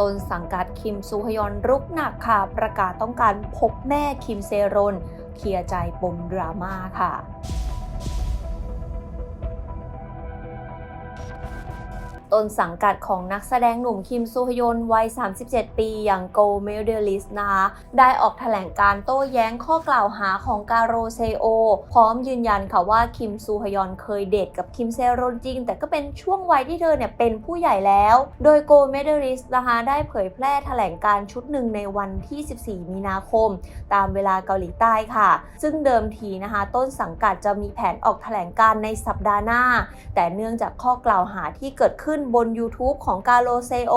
ต้นสังกัดคิมซูฮยอนรุกหนักค่ะ ประกาศต้องการพบแม่คิมเซรนเคลียร์ใจปมดราม่าค่ะ ต้นสังกัดของนักแสดงหนุ่มคิมซูฮยอนวัย 37 ปีอย่างโกเมลเดลิสนะคะได้ออกแถลงการโต้แย้งข้อกล่าวหาของการโรเซโอ พร้อมยืนยันค่ะว่าคิมซูฮยอนเคยเดทกับคิมเซโรนจริง แต่ก็เป็นช่วงวัยที่เธอเนี่ยเป็นผู้ใหญ่แล้ว โดยโกเมลเดลิสนะคะได้เผยแพร่แถลงการชุดหนึ่งในวันที่ 14 มีนาคม ตามเวลาเกาหลีใต้ค่ะ ซึ่งเดิมทีนะคะต้นสังกัดจะมีแผนออกแถลงการในสัปดาห์หน้า แต่เนื่องจากข้อกล่าวหาที่เกิดขึ้นบน YouTube ของกาโลเซโอ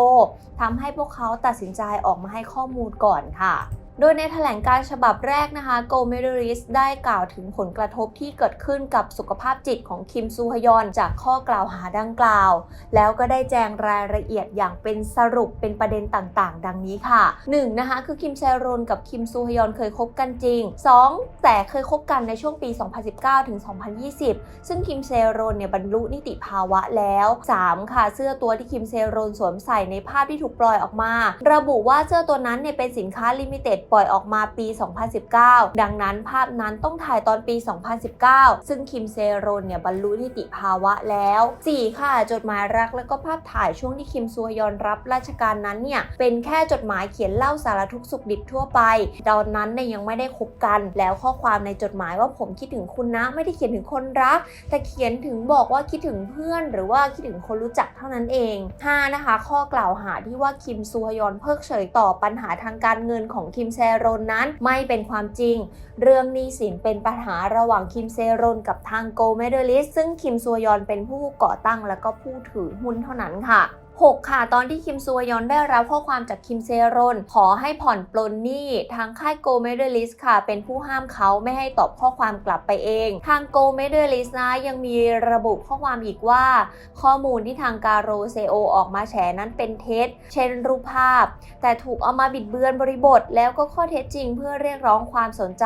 ทำให้พวกเขาตัดสินใจออกมาให้ข้อมูลก่อนค่ะ โดยในแถลงการฉบับแรกนะคะโกเมดริสได้กล่าวถึงผลกระทบที่เกิดขึ้นกับสุขภาพจิตของคิมซูฮยอนจากข้อกล่าวหาดังกล่าว แล้วก็ได้แจงรายละเอียดอย่างเป็นสรุปเป็นประเด็นต่างๆ ดังนี้ค่ะ 1. นะคะคือคิมแซรอนกับคิมซูฮยอนเคยคบกันจริง 2. แต่เคยคบกันในช่วงปี 2019ถึง2020 ซึ่งคิมเซโรนเนี่ยบรรลุนิติภาวะแล้ว 3. ค่ะเสื้อตัวที่คิมเซโรนสวมใส่ในภาพที่ถูกปล่อยออกมา ระบุว่าเสื้อตัวนั้นเนี่ยเป็นสินค้าลิมิเต็ดปล่อยออกมาปี 2019 ดังนั้นภาพนั้นต้องถ่ายตอนปี 2019 ซึ่งคิมเซโรนเนี่ยบรรลุนิติภาวะแล้ว 4. ค่ะ จดหมายรักและก็ภาพถ่ายช่วงที่คิมซัวยอนรับราชการนั้นเนี่ย เป็นแค่จดหมายเขียนเล่าสารทุกข์สุขดิบทั่วไปตอนนั้นเนี่ยยังไม่ได้คบกัน แล้วข้อความในจดหมายว่าผมคิดถึงคุณนะ ไม่ได้เขียนถึงคนรัก แต่เขียนถึงบอกว่าคิดถึงเพื่อน หรือว่าคิดถึงคนรู้จักเท่านั้นเอง 5. นะคะ ข้อกล่าวหาที่ว่าคิมซูฮยอนเพิกเฉยต่อปัญหาทางการเงินของคิมแซโรนนั้นไม่เป็นความจริง เรื่องหนี้สินเป็นปัญหาระหว่างคิมเซโรนกับทางโกเมเดลิสซึ่งคิมซัวยอนเป็นผู้ก่อตั้งและก็ผู้ถือหุ้นเท่านั้นค่ะ 6 ค่ะ ตอนที่คิมซัวยอนได้รับข้อความจากคิมเซรอนขอให้ผ่อนปลนหนี้ทางค่ายโกเมเดลิสค่ะ เป็นผู้ห้ามเขาไม่ให้ตอบข้อความกลับไปเอง ทางโกเมเดลิสนะยังมีระบุข้อความอีกว่า ข้อมูลที่ทางการโรเซโอออกมาแฉนั้นเป็นเท็จ เช่นรูปภาพ แต่ถูกเอามาบิดเบือนบริบท แล้วก็ข้อเท็จจริงเพื่อเรียกร้องความสนใจ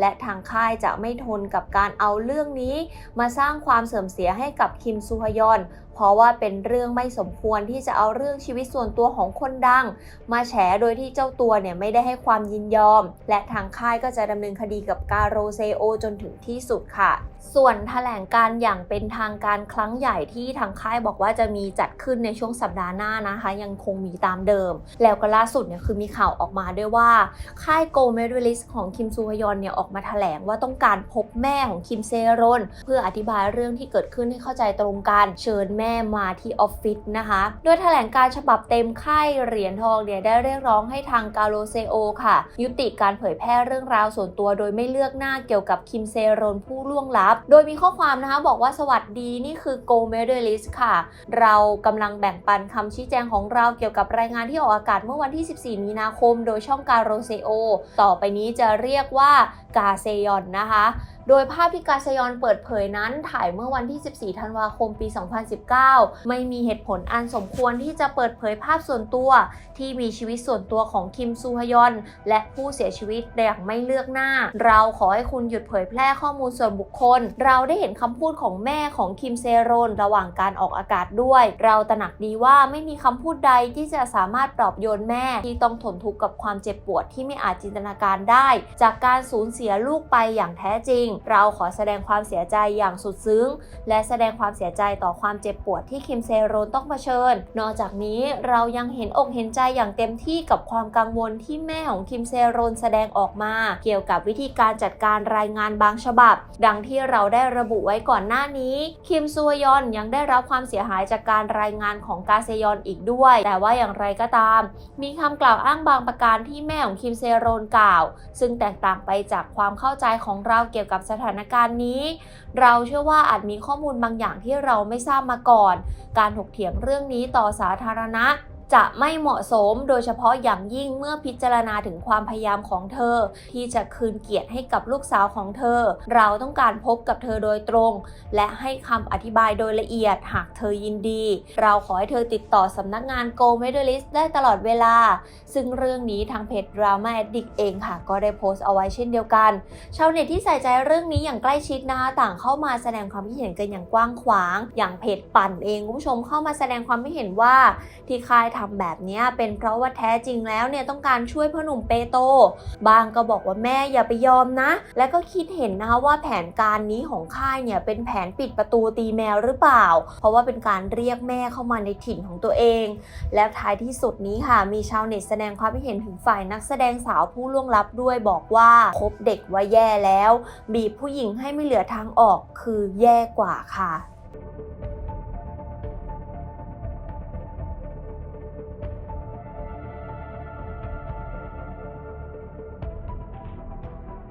และทางค่ายจะไม่ทนกับการเอาเรื่องนี้ มาสร้างความเสื่อมเสียให้กับคิมซูฮยอน ราะว่าเป็นเรื่องไม่สมควรที่จะเอาเรื่องชีวิตส่วนตัวของคนดัง มาแฉโดยที่เจ้าตัวเนี่ยไม่ได้ให้ความยินยอม และทางค่ายก็จะดำเนินคดีกับกาโรเซโอจนถึงที่สุดค่ะ ส่วนแถลงการอย่างเป็นทางการครั้งใหญ่ที่ทางค่ายบอกว่าจะมีจัดขึ้นในช่วงสัปดาห์หน้านะคะ ยังคงมีตามเดิม แล้วก็ล่าสุดเนี่ยคือมีข่าวออกมาด้วยว่า ค่ายโกเมดลิสของคิมซูฮยอนเนี่ยออกมาแถลงว่าต้องการพบแม่ของคิมเซรอนเพื่ออธิบายเรื่องที่เกิดขึ้นให้เข้าใจตรงกันเชิญแม่ม่มาที่ออฟฟิศนะคะ โดยแถลงการฉบับเต็มค่ายเหรียญทองเนี่ยได้เรียกร้องให้ทางกาโลเซโอค่ะ ยุติการเผยแพร่เรื่องราวส่วนตัวโดยไม่เลือกหน้าเกี่ยวกับคิมเซรอนผู้ล่วงลับ โดยมีข้อความนะคะบอกว่าสวัสดีนี่คือโกเมเดลิสค่ะ เรากำลังแบ่งปันคำชี้แจงของเราเกี่ยวกับรายงานที่ออกอากาศเมื่อวันที่ 14 มีนาคม โดยช่องการโรเซโอต่อไปนี้จะเรียกว่ากาเซยอนนะคะ โดยภาพที่กาเซยอนเปิดเผยนั้นถ่ายเมื่อวันที่ 14 ธันวาคมปี 2019 ไม่มีเหตุผลอันสมควรที่จะเปิดเผยภาพส่วนตัวที่มีชีวิตส่วนตัวของคิมซูฮยอน และผู้เสียชีวิตอย่างไม่เลือกหน้า เราขอให้คุณหยุดเผยแพร่ข้อมูลส่วนบุคคล เราได้เห็นคำพูดของแม่ของคิมเซโรนระหว่างการออกอากาศด้วย เราตระหนักดีว่าไม่มีคำพูดใดที่จะสามารถปลอบโยนแม่ที่ต้องทนทุกข์กับความเจ็บปวดที่ไม่อาจจินตนาการได้ จากการสูญเสียเสียลูกไปอย่างแท้จริง เราขอแสดงความเสียใจอย่างสุดซึ้ง และแสดงความเสียใจต่อความเจ็บปวดที่คิมเซโรนต้องเผชิญ นอกจากนี้เรายังเห็นอกเห็นใจอย่างเต็มที่กับความกังวลที่แม่ของคิมเซโรนแสดงออกมา เกี่ยวกับวิธีการจัดการรายงานบางฉบับ ดังที่เราได้ระบุไว้ก่อนหน้านี้ คิมซัวยอนยังได้รับความเสียหายจากการรายงานของกาเซยอนอีกด้วย แต่ว่าอย่างไรก็ตาม มีคำกล่าวอ้างบางประการที่แม่ของคิมเซโรนกล่าว ซึ่งแตกต่างไปจากความเข้าใจของเราเกี่ยวกับสถานการณ์นี้ เราเชื่อว่าอาจมีข้อมูลบางอย่างที่เราไม่ทราบมาก่อน การถกเถียงเรื่องนี้ต่อสาธารณะ จะไม่เหมาะสมโดยเฉพาะอย่างยิ่งเมื่อพิจารณาถึงความพยายามของเธอ ที่จะคืนเกียรติให้กับลูกสาวของเธอ เราต้องการพบกับเธอโดยตรง และให้คำอธิบายโดยละเอียดหากเธอยินดี เราขอให้เธอติดต่อสำนักงาน Go Medalist ได้ตลอดเวลา ซึ่งเรื่องนี้ทางเพจ Drama Addict เองค่ะ ก็ได้โพสต์เอาไว้เช่นเดียวกัน ชาวเน็ตที่ใส่ใจเรื่องนี้อย่างใกล้ชิดนะคะต่างเข้ามาแสดงความคิดเห็นกันอย่างกว้างขวาง อย่างเพจปั่นเองคุณผู้ชมเข้ามาแสดงความคิดเห็นว่าที่ค่ายททำแบบนี้เป็นเพราะว่าแท้จริงแล้วเนี่ยต้องการช่วยพ่อหนุ่มเปโต บางก็บอกว่าแม่อย่าไปยอมนะ และก็คิดเห็นนะคะว่าแผนการนี้ของค่ายเนี่ยเป็นแผนปิดประตูตีแมวหรือเปล่า เพราะว่าเป็นการเรียกแม่เข้ามาในถิ่นของตัวเอง แล้วท้ายที่สุดนี้ค่ะ มีชาวเน็ตแสดงความคิดเห็นถึงฝ่ายนักแสดงสาวผู้ล่วงลับด้วยบอกว่าคบเด็กว่าแย่แล้ว บีบผู้หญิงให้ไม่เหลือทางออกคือแย่กว่าค่ะ